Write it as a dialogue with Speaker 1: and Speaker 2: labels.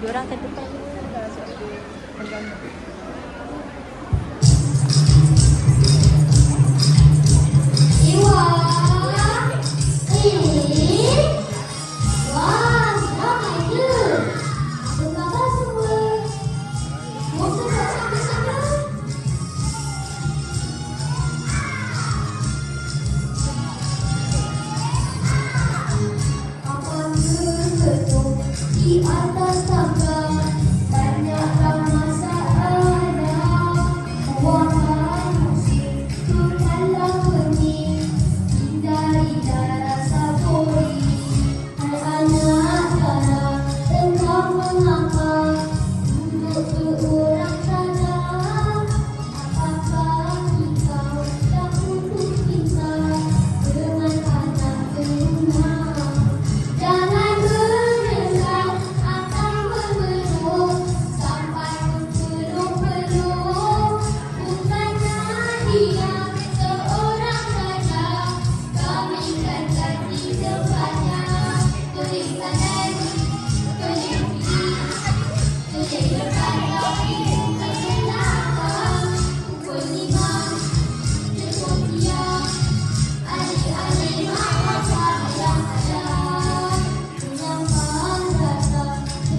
Speaker 1: Dah sebab